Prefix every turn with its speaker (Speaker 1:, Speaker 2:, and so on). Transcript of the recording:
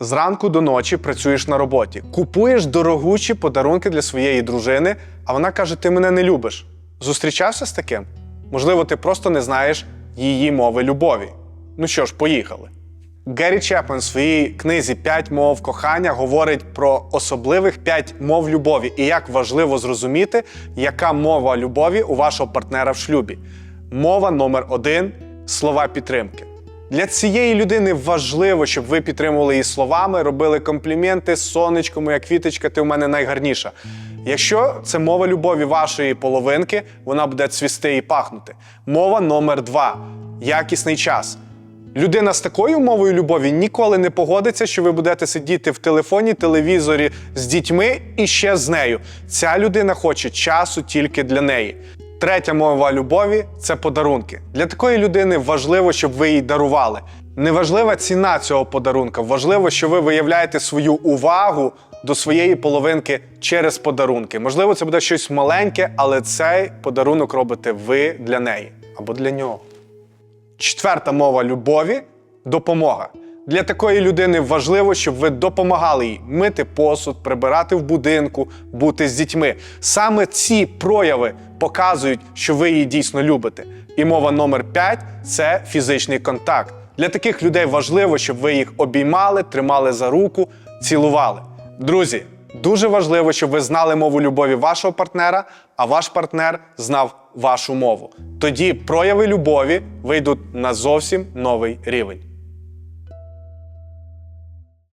Speaker 1: Зранку до ночі працюєш на роботі, купуєш дорогучі подарунки для своєї дружини, а вона каже: Ти мене не любиш. Зустрічався з таким? Можливо, ти просто не знаєш її мови любові. Ну що ж, поїхали. Геррі Чепмен в своїй книзі П'ять мов кохання говорить про особливих п'ять мов любові і як важливо зрозуміти, яка мова любові у вашого партнера в шлюбі. Мова номер один слова підтримки. Для цієї людини важливо, щоб ви підтримували її словами, робили компліменти, сонечко, моя квіточка, ти в мене найгарніша. Якщо це мова любові вашої половинки, вона буде цвісти і пахнути. Мова номер два якісний час. Людина з такою мовою любові ніколи не погодиться, що ви будете сидіти в телефоні, телевізорі з дітьми і ще з нею. Ця людина хоче часу тільки для неї. Третя мова любові це подарунки. Для такої людини важливо, щоб ви їй дарували. Неважлива ціна цього подарунка. Важливо, що ви виявляєте свою увагу до своєї половинки через подарунки. Можливо, це буде щось маленьке, але цей подарунок робите ви для неї або для нього. Четверта мова любові допомога. Для такої людини важливо, щоб ви допомагали їй мити посуд, прибирати в будинку, бути з дітьми. Саме ці прояви показують, що ви її дійсно любите. І мова номер 5 це фізичний контакт. Для таких людей важливо, щоб ви їх обіймали, тримали за руку, цілували. Друзі, дуже важливо, щоб ви знали мову любові вашого партнера, а ваш партнер знав вашу мову. Тоді прояви любові вийдуть на зовсім новий рівень.